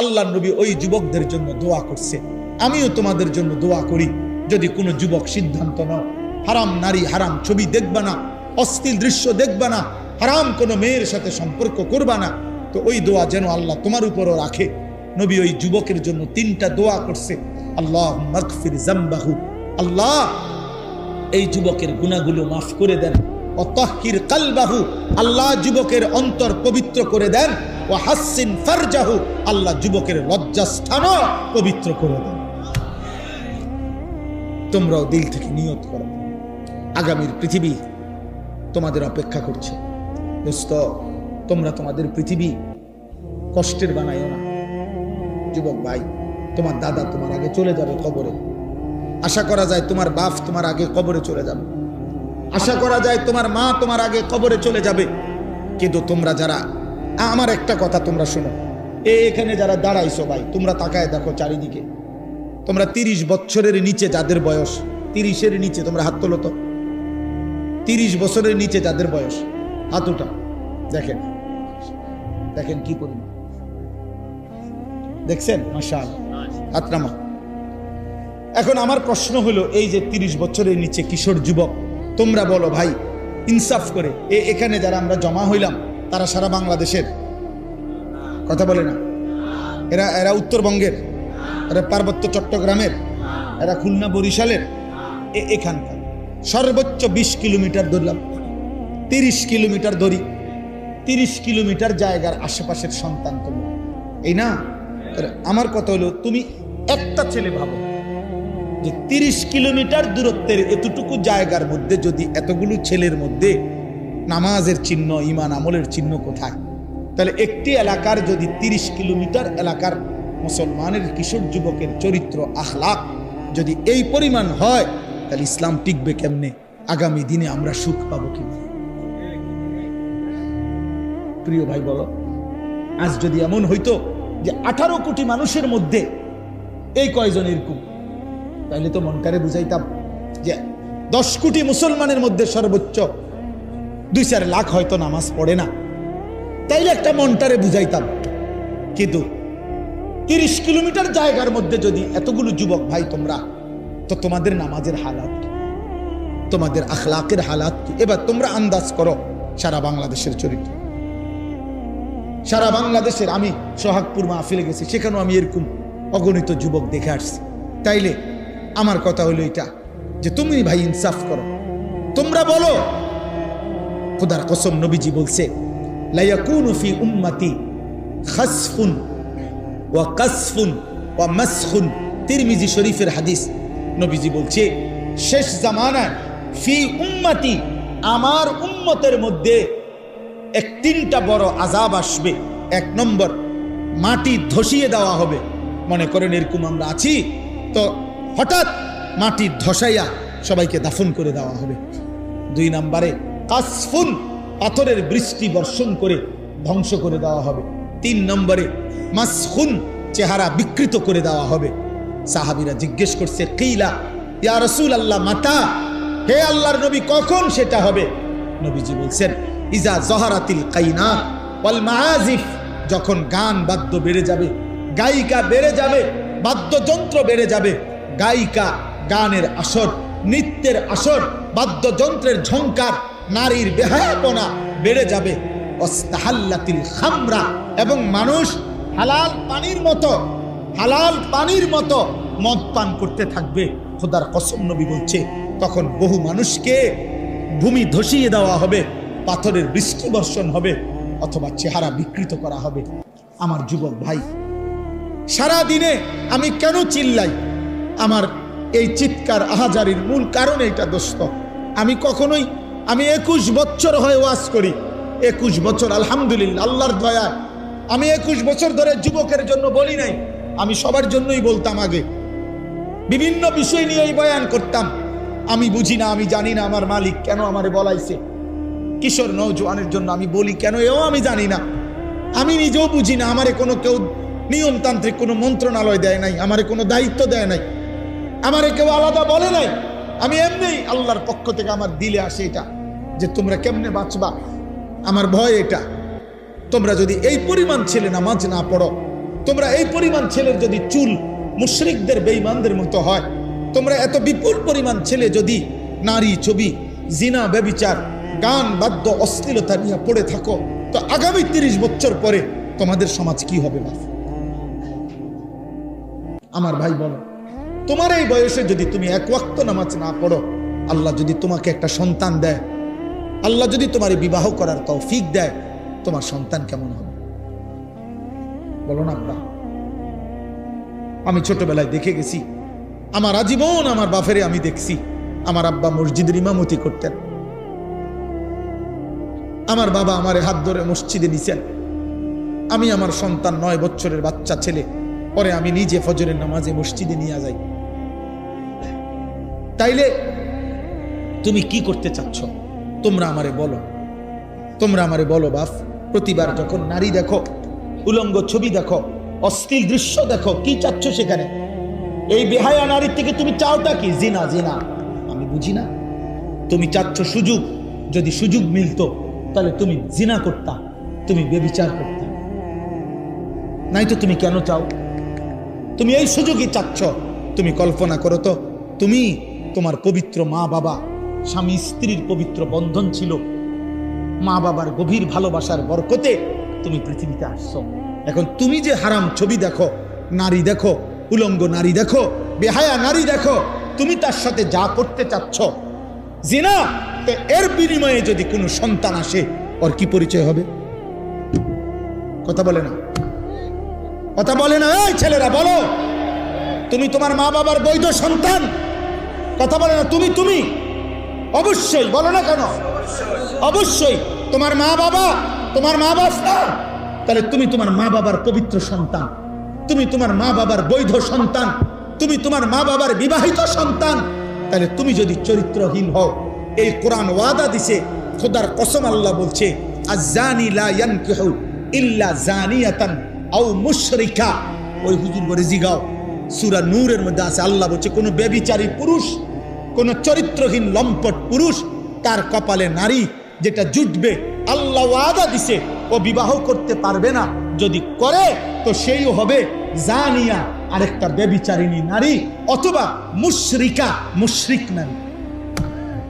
আল্লাহ নবী ওই যুবকদের জন্য দোয়া করছে। আমিও তোমাদের জন্য দোয়া করি। যদি কোনো যুবক সিদ্ধান্ত নাও, হারাম নারী, হারাম ছবি দেখবা না, অস্থির দৃশ্য দেখবা না, হারাম কোনো মেয়ের সাথে সম্পর্ক করবা না, তো ওই দোয়া যেন আল্লাহ তোমার উপরও রাখে। নবী ওই যুবকের জন্য তিনটা দোয়া করছে। আল্লাহ মকফির জাম্বাহু আল্লাহ, এই যুবকের গুণাগুলো মাফ করে দেন। অতহির কালবাহু আল্লাহ যুবকের অন্তর পবিত্র করে দেন, ও হাসিন ফারজাহু আল্লাহ যুবকের লজ্জাস্থানও পবিত্র করে দেন। তোমরাও দিল থেকে নিয়ত করো। আগামীর পৃথিবী তোমাদের অপেক্ষা করছে। দোস্ত, তোমরা তোমাদের পৃথিবী কষ্টের বানাইও না। যুবক ভাই, তোমার দাদা তোমার আগে চলে যাবে কবরে। আশা করা যায় তোমার বাপ তোমার আগে কবরে চলে যাবে। আশা করা যায় তোমার মা তোমার আগে কবরে চলে যাবে। কিন্তু তোমরা যারা, আমার একটা কথা তোমরা শোনো। এখানে যারা দাঁড়াইছো ভাই, তোমরা তাকায় দেখো চারিদিকে। তোমরা তিরিশ বছরের নিচে যাদের বয়স, তিরিশের নিচে, তোমরা হাত তোলো তো। তিরিশ বছরের নিচে যাদের বয়স, হাত উঠা। দেখেন। দেখেন কি পরিমাণ। দেখছেন? মাসাল হাত নামা এখন আমার প্রশ্ন হলো, এই যে তিরিশ বছরের নিচে কিশোর যুবক তোমরা বলো ভাই, ইনসাফ করে এ এখানে যারা আমরা জমা হইলাম, তারা সারা বাংলাদেশের। কথা বলে না। এরা এরা উত্তরবঙ্গের, এরা পার্বত্য চট্টগ্রামের, এরা খুলনা বরিশালের, এ- এখানকার। সর্বোচ্চ বিশ কিলোমিটার দৌড়লাম তিরিশ কিলোমিটার দড়ি, তিরিশ কিলোমিটার জায়গার আশেপাশের সন্তান তোমরা। এই না? আমার কথা হলো, তুমি একটা ছেলে ভাবো। যে তিরিশ কিলোমিটার দূরত্বের এতটুকু জায়গার মধ্যে যদি এতগুলো ছেলের মধ্যে নামাজের চিহ্ন ইমান আমলের চিহ্ন কোথায়? তাহলে একটি এলাকার যদি তিরিশ কিলোমিটার এলাকার মুসলমানের কিশোর যুবকের চরিত্র, আখলাক যদি এই পরিমাণ হয়, তাহলে ইসলাম টিকবে কেমনে? আগামী দিনে আমরা সুখ পাবো কীভাবে প্রিয় ভাই, বলো। আজ যদি এমন হইতো যে আঠারো কোটি মানুষের মধ্যে এই কয়জন এরকম তাহলে তো মনকারে বুঝাইতাম যে দশ কোটি মুসলমানের মধ্যে সর্বোচ্চ দুই চার লাখ হয়তো নামাজ পড়ে না। তাইলে একটা মনটারে বুঝাইতাম। কিন্তু তিরিশ কিলোমিটার জায়গার মধ্যে যদি এতগুলো যুবক ভাই তোমরা, তো তোমাদের নামাজের হালাত? তোমাদের আখলাকের হালাত কি? এবার তোমরা আন্দাজ করো সারা বাংলাদেশের চরিত্র। সারা বাংলাদেশের আমি সোহাগপুর মাহফিলে গেছি, সেখানেও আমি এরকম অগণিত যুবক দেখে আসছি। তাইলে আমার কথা হলো এটা, যে তুমি ভাই ইনসাফ করো। তোমরা বলো, খুদার কসম নবীজি বলছে লায়াকুনু ফি উম্মতি খাসফুন ওয়া কাসফুন ওয়া মাসখুন। তিরমিজি শরীফের হাদিস নবীজি বলছে, শেষ জামানায় ফি উম্মতি আমার উম্মতের মধ্যে এক তিনটা বড় আজাব আসবে। এক নম্বর, মাটি ধসিয়ে দেওয়া হবে। মনে করেন এরকম আমরা আছি, তো হঠাৎ মাটি ধসাইয়া সবাইকে দাফন করে দেওয়া হবে। দুই নম্বরে কাসফুন, পাথরের বৃষ্টি বর্ষণ করে ধ্বংস করে দেওয়া হবে। তিন নম্বরে মাসখুন, চেহারা বিকৃত করে দেওয়া হবে। সাহাবিরা জিজ্ঞেস করছে কেইলা ইয়া রসুল আল্লাহ মাতা? হে আল্লাহর নবী, কখন সেটা হবে? নবীজি বলছেন, ইজা জহারাতিল কাইনা ওয়াল মাআজিফ যখন গান বাদ্য বেড়ে যাবে, গায়িকা বেড়ে যাবে, বাদ্যযন্ত্র বেড়ে যাবে গায়িকা, গানের আসর, নৃত্যের আসর, বাদ্যযন্ত্রের ঝংকার, নারীর বেহায়াপনা বেড়ে যাবে। অস্তাহাল্লাতিল খামরা এবং মানুষ হালাল পানির মতো, হালাল পানির মতো মদ পান করতে থাকবে। খোদার কসম নবী বলছে, তখন বহু মানুষকে ভূমি ধসিয়ে দেওয়া হবে, পাথরের বৃষ্টি বর্ষণ হবে, অথবা চেহারা বিকৃত করা হবে। আমার যুবক ভাই সারা দিনে আমি কেন চিল্লাই? আমার এই চিৎকার আহাজারির মূল কারণ এটা দোস্ত। আমি কখনোই, আমি একুশ বছর হয়ে ওয়াজ করি। একুশ বছর, আলহামদুলিল্লাহ, আল্লাহর দয়া আমি একুশ বছর ধরে যুবকের জন্য বলি নাই, আমি সবার জন্যই বলতাম আগে। বিভিন্ন বিষয় নিয়ে এই বয়ান করতাম। আমি বুঝি না, আমি জানি না আমার মালিক কেন আমারে বলাইছে। কিশোর নৌজওয়ানের জন্য আমি বলি কেন, এও আমি জানি না। আমি নিজেও বুঝি না, আমারে কোনো কেউ নিয়মতান্ত্রিক কোনো মন্ত্রণালয় দেয় নাই, আমারে কোনো দায়িত্ব দেয় নাই। আমারে কেউ আলাদা বলে নাই। আমি এমনি আল্লাহর পক্ষ থেকে আমার দিলে আসে এটা, যে তোমরা কেমনে বাঁচবা? আমার ভয় এটা। তোমরা যদি এই পরিমাণ ছেলে নামাজ না পড়ো, তোমরা এই পরিমাণ ছেলের যদি চুল মুশরিকদের বেইমানদের মতো হয়, তোমরা এত বিপুল পরিমাণ ছেলে যদি নারী ছবি, জিনা, ব্যবিচার, গান, বাদ্য, অশ্লীলতা নিয়ে পড়ে থাকো, তো আগামী তিরিশ বছর পরে তোমাদের সমাজ কি হবে বাপ আমার ভাই বলো। তোমার এই বয়সে যদি তুমি এক ওয়াক্ত নামাজ না পড়ো, আল্লাহ যদি তোমাকে একটা সন্তান দেয়, আল্লাহ যদি তোমার বিবাহ করার তৌফিক দেয়, তোমার সন্তান কেমন হবে? বলো না আব্বা। আমি ছোটবেলায় দেখে গেছি, আমার আজীবন আমার বাফেরে আমি দেখছি, আমার আব্বা মসজিদের ইমামতি করতেন। আমার বাবা আমারে হাত ধরে মসজিদে নিছেন। আমি আমার সন্তান নয় বছরের বাচ্চা ছেলে, পরে আমি নিজে ফজরের নামাজে মসজিদে নিয়ে যাই। তাইলে তুমি কি করতে চাচ্ছ? তোমরা আমারে বলো। তোমরা আমারে বলো, বাপ, প্রতিবার যখন নারী দেখো, উলঙ্গ ছবি দেখো, অশ্লীল দৃশ্য দেখো, কি চাচ্ছ সেখানে? এই বেহায়া নারীর থেকে তুমি চাওটা কি? জিনা জিনা। আমি বুঝি না। তুমি চাচ্ছ সুযোগ। যদি সুযোগ মিলতো, তাহলে তুমি জিনা করতা, তুমি বেবিচার করতা। নাই তো তুমি কেন চাও? তুমি এই সুযোগই চাচ্ছ। তুমি কল্পনা করো তো, তুমি তোমার পবিত্র মা বাবা, স্বামী স্ত্রীর পবিত্র বন্ধন ছিল। মা বাবার গভীর ভালোবাসার বরকতে তুমি পৃথিবীতে আসছো। এখন তুমি যে হারাম ছবি দেখো, নারী দেখো, উলঙ্গ নারী দেখো, বেহায়া নারী দেখো, তুমি তার সাথে যা করতে চাচ্ছ, জিনা, তো এর বিনিময়ে যদি কোনো সন্তান আসে, ওর কি পরিচয় হবে? কথা বলে না। কথা বলে না ছেলেরা, বলো। তুমি তোমার মা বাবার বৈধ সন্তান কথা বলে না, তুমি তুমি। অবশ্যই, বলো না কেন? অবশ্যই। তোমার মা বাবা, তোমার মা বাবা, তাহলে তুমি তোমার মা বাবার পবিত্র সন্তান। তুমি তোমার মা বাবার বৈধ সন্তান। তুমি তোমার মা বাবার বিবাহিত সন্তান। তাহলে তুমি যদি চরিত্রহীন হও, এই কোরআন ওয়াদা দিছে, খোদার কসম আল্লাহ বলছে ইল্লা ওই হুজুর জিগাও। সূরা নূরের মধ্যে আছে, আল্লাহ বলছে, কোনো বেবিচারী পুরুষ কোন চরিত্রহীন লম্পট পুরুষ তার কপালে নারী যেটা জুটবে, আল্লাহ ওয়াদা দিছে, ও বিবাহ করতে পারবে না। যদি করে, তো সেই হবে জানিয়া আরেকটা বেবিচারিণী নারী অথবা মুশরিকা, মুশরিক নারী।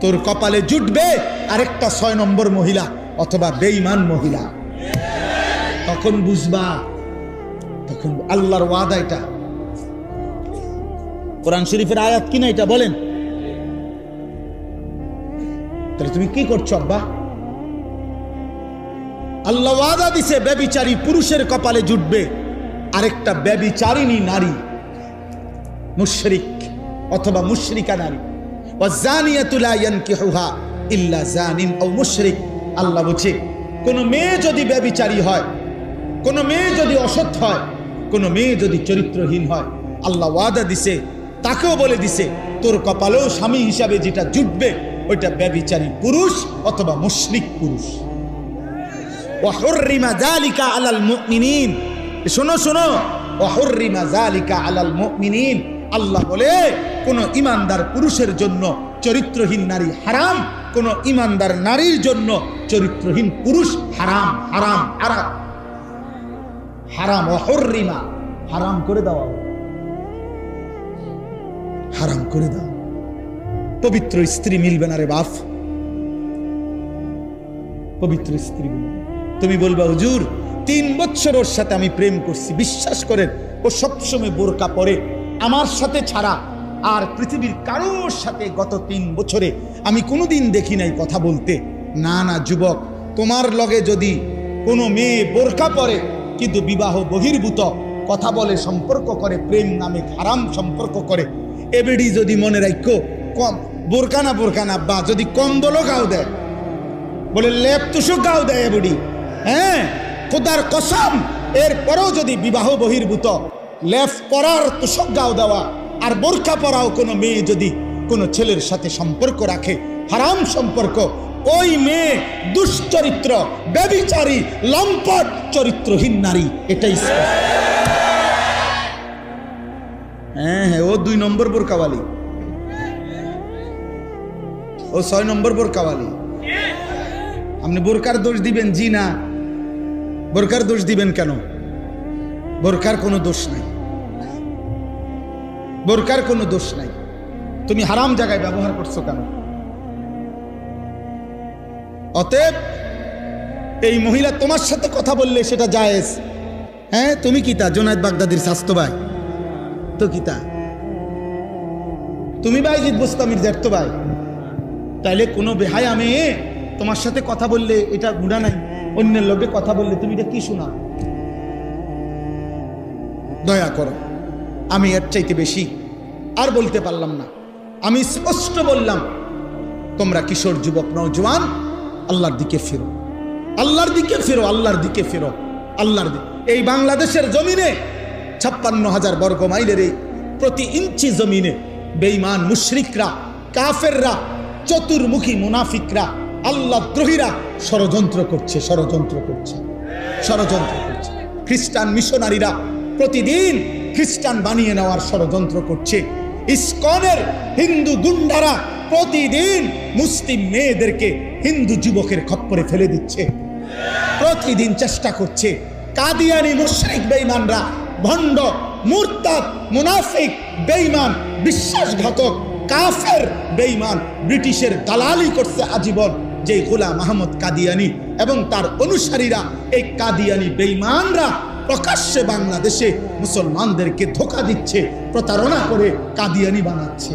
তোর কপালে জুটবে আরেকটা ছয় নম্বর মহিলা অথবা বেঈমান মহিলা। তখন বুঝবা, তখন আল্লাহর ওয়াদা এটা। কোরআন শরীফের আয়াত কিনা এটা বলেন? তাহলে তুমি কি করছ, আব্বা? আল্লাহ ওয়াদা দিছে, ব্যবিচারী পুরুষের কপালে জুটবে। আরেকটা ব্যবিচারিণী নারী, মুশরিক অথবা মুশরিকা নারী। আল্লাহ বলছে, কোন মেয়ে যদি ব্যবিচারী হয়, কোন মেয়ে যদি অসৎ হয়, কোন মেয়ে যদি চরিত্রহীন হয়, আল্লাহ ওয়াদা দিছে, তাকেও বলে দিছে, তোর কপালেও স্বামী হিসাবে যেটা জুটবে ওইটা ব্যবিচারী পুরুষ অথবা মুশরিক পুরুষ। ওয়াহুররিমা যালিকা আলাল মুমিনিন। শোনো শোনো। ওয়াহুররিমা যালিকা আলাল মুমিনিন। আল্লাহ বলে, কোন ইমানদার পুরুষের জন্য চরিত্রহীন নারী হারাম, কোন ইমানদার নারীর জন্য চরিত্রহীন পুরুষ হারাম হারাম হারাম। হারাম অহরিমা হারাম করে দেওয়া হারাম করে দাও। পবিত্র স্ত্রী মিলবে না রে বাপ। পবিত্র স্ত্রী তুমি বলবা, হুজুর, তিন বছর ওর সাথে আমি প্রেম করছি, বিশ্বাস করেন, ও সবসময় বোরকা পরে, আমার সাথে ছাড়া। আর পৃথিবীর কারোর সাথে গত তিন বছরে আমি কোনোদিন দেখি নাই কথা বলতে। না না, যুবক, তোমার লগে যদি কোনো মেয়ে বোরকা পরে, কিন্তু বিবাহ বহির্ভূত, কথা বলে সম্পর্ক করে, প্রেম নামে হারাম সম্পর্ক করে এবেডি যদি মনে রাখো কম বোরকা না বোরকা না বা যদি কম্বলও গাও দেয়। বলে, লেপ তুষক গাও দেয় বুড়ি। হ্যাঁ খোদার কসম, এরপরেও যদি বিবাহ বহির্ভূত লেফ পরার তুষক গাও দেওয়া, আর বোরখা পরাও কোনো মেয়ে যদি কোনো ছেলের সাথে সম্পর্ক রাখে, হারাম সম্পর্ক, ওই মেয়ে দুশ্চরিত্র ব্যবিচারী লম্পট, চরিত্রহীন নারী, এটাই হ্যাঁ হ্যাঁ ও দুই নম্বর বোরকাওয়ালি। ও ছয় নম্বর বোরকাওয়ালি। আপনি বোরকার দোষ দিবেন, জি না। বোরকার দোষ দিবেন কেন? বোরকার কোনো দোষ নাই। বোরকার কোনো দোষ নাই। তুমি হারাম জায়গায় ব্যবহার করছ কেন? অতএব এই মহিলা তোমার সাথে কথা বললে সেটা জায়েজ। হ্যাঁ তুমি কি তা? জোনায়দ বাগদাদির স্বাস্থ্য ভাই? তো কি তা? তুমি ভাই জিত বুস্তামির জ্যাঠতো ভাই? তাইলে কোনো বেহাই আমি তোমার সাথে কথা বললে এটা গুণা নাই, অন্যের লোকে কথা বললে তুমি এটা কি শোনা? দয়া করো, আমি এর চাইতে বেশি আর বলতে পারলাম না। আমি স্পষ্ট বললাম, তোমরা কিশোর যুবক, নওজোয়ান, আল্লাহর দিকে ফেরো। আল্লাহর দিকে ফেরো, আল্লাহর দিকে ফেরো, আল্লাহর দিকে এই বাংলাদেশের জমিনে ছাপ্পান্ন হাজার বর্গ মাইলের এই প্রতি ইঞ্চি জমিনে বেঈমান মুশরিকরা, কাফেররা চতুর্মুখী মুনাফিকরা আল্লাহ দ্রোহীরা ষড়যন্ত্র করছে ষড়যন্ত্র করছে ষড়যন্ত্র করছে। খ্রিস্টান মিশনারিরা প্রতিদিন খ্রিস্টান বানিয়ে নেওয়ার ষড়যন্ত্র করছে। ইস্কনের হিন্দু গুন্ডারা প্রতিদিন মুসলিম মেয়েদেরকে হিন্দু যুবকের খপ্পরে ফেলে দিচ্ছে। প্রতিদিন চেষ্টা করছে। কাদিয়ানি মুশরিক বেঈমানরা, ভণ্ড, মুরতাদ, মুনাফিক, বেঈমান, বিশ্বাসঘাতক কাফের, বেঈমান, ব্রিটিশের দালালি করছে আজীবন যে গোলাম মাহমুদ কাদিয়ানি এবং তার অনুসারীরা এই কাদিয়ানি বেঈমানরা প্রকাশ্যে বাংলাদেশে মুসলমানদেরকে ধোকা দিচ্ছে, প্রতারণা করে কাদিয়ানি বানাচ্ছে।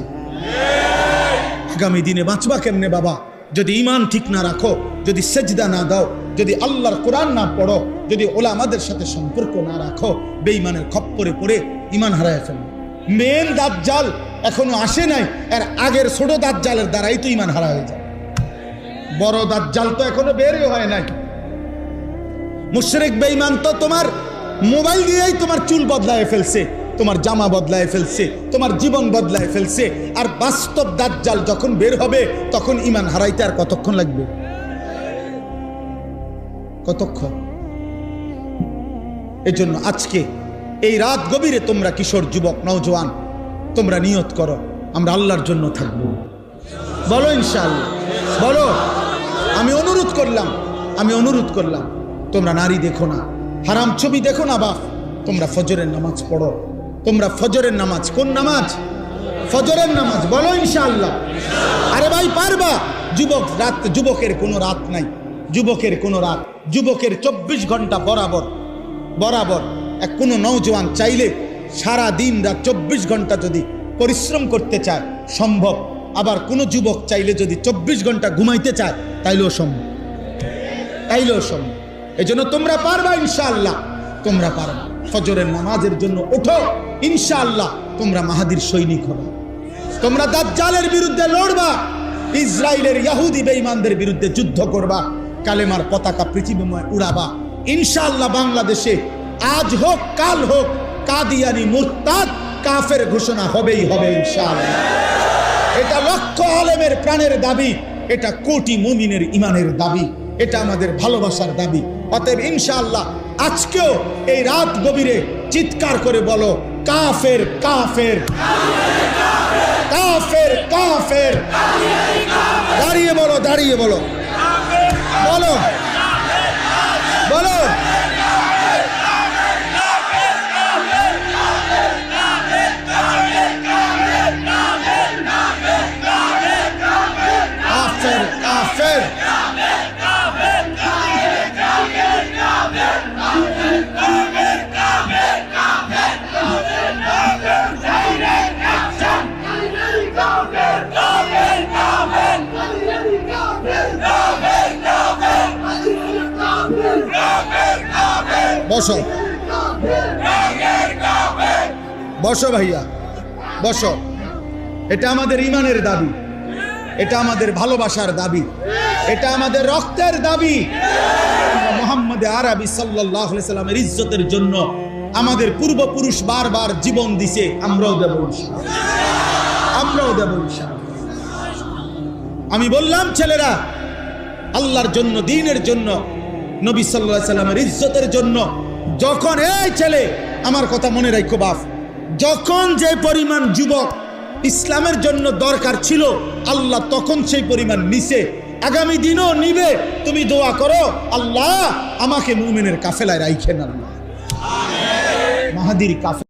আগামী দিনে বাঁচবা কেমনে বাবা? যদি ইমান ঠিক না রাখো, যদি সেজদা না দাও, যদি আল্লাহর কোরআন না পড়ো, যদি ওলামাদের সাথে সম্পর্ক না রাখো, বেঈমানের খপ্পরে পড়ে ইমান হারায় ফেলো। মেন দাজ্জাল এখনও আসে নাই। এর আগের ছোট দাজ্জালের দ্বারাই তো ইমান হারা হয়ে যায়। বড় দাজ্জাল তো এখনও বেরই হয় নাই। মুশরিক, বেঈমান তো তোমার মোবাইল দিয়েই তোমার চুল বদলায় ফেলছে, তোমার জামা বদলায় ফেলছে, তোমার জীবন বদলায় ফেলছে। আর বাস্তব দাজ্জাল যখন বের হবে, তখন ইমান হারাইতে আর কতক্ষণ লাগবে? কতক্ষণ? এজন্য আজকে এই রাত গভীরে তোমরা কিশোর, যুবক, নওজোয়ান তোমরা নিয়ত করো, আমরা আল্লাহর জন্য থাকব। বলো ইনশাআল্লাহ, বলো। আমি অনুরোধ করলাম, আমি অনুরোধ করলাম, তোমরা নারী দেখো না, হারাম ছবি দেখো না বাপ, তোমরা ফজরের নামাজ পড়ো। তোমরা ফজরের নামাজ, কোন নামাজ? ফজরের নামাজ, বলো ইনশাআল্লাহ। আরে ভাই, পারবা? যুবক রাত, যুবকের কোনো রাত নাই, যুবকের কোনো রাত, যুবকের চব্বিশ ঘণ্টা বরাবর বরাবর, এক কোনো নৌজওয়ান চাইলে সারা দিন রাত চব্বিশ ঘণ্টা যদি পরিশ্রম করতে চায়, সম্ভব। আবার কোনো যুবক চাইলে যদি চব্বিশ ঘণ্টা ঘুমাইতে চায়, তাইলেও সম্ভব। তাইলেও সম্ভব। এই জন্য তোমরা পারবা ইনশাআল্লাহ। তোমরা পারবা ফজরের নামাজের জন্য ওঠো, ইনশাআল্লাহ। তোমরা মাহাদির সৈনিক হবে। তোমরা দাজ্জালের বিরুদ্ধে লড়বা ইসরায়েলের ইয়াহুদি বেঈমানদের বিরুদ্ধে যুদ্ধ করবা, কালেমার পতাকা পৃথিবীময় উড়াবা। ইনশাআল্লাহ বাংলাদেশে আজ হোক, কাল হোক কাদিয়ানি মুরতাদ কাফের ঘোষণা হবেই হবে ইনশাআল্লাহ। এটা লক্ষ আলেমের প্রাণের দাবি, এটা কোটি মুমিনের ইমানের দাবি, এটা আমাদের ভালোবাসার দাবি। অতএব ইনশাআল্লাহ আজকেও এই রাত গভীরে চিৎকার করে বলো, কাফের কাফের। কাফের কাফের। দাঁড়িয়ে বলো দাঁড়িয়ে বলো বলো। বলো। বসো। বসো ভাইয়া, বসো। এটা আমাদের ইমানের দাবি। এটা আমাদের ভালোবাসার দাবি। এটা আমাদের রক্তের দাবি। মোহাম্মদ আরবি সাল্লামের ইজ্জতের জন্য আমাদের পূর্বপুরুষ বারবার জীবন দিছে, আমরাও দেব। আমরাও দেব। আমি বললাম, ছেলেরা, আল্লাহর জন্য, দিনের জন্য, নবী সাল্লাহ সাল্লামের ইজ্জতের জন্য যখন, এই ছেলে, আমার কথা মনে রাখো বাপ। যখন যে পরিমাণ যুবক ইসলামের জন্য দরকার ছিল, আল্লাহ তখন সেই পরিমাণ নিছে। আগামী দিনও নিবে। তুমি দোয়া করো, আল্লাহ আমাকে মুমিনের কাফেলায় রাইখেন আল্লাহ। মাহাদির কাফে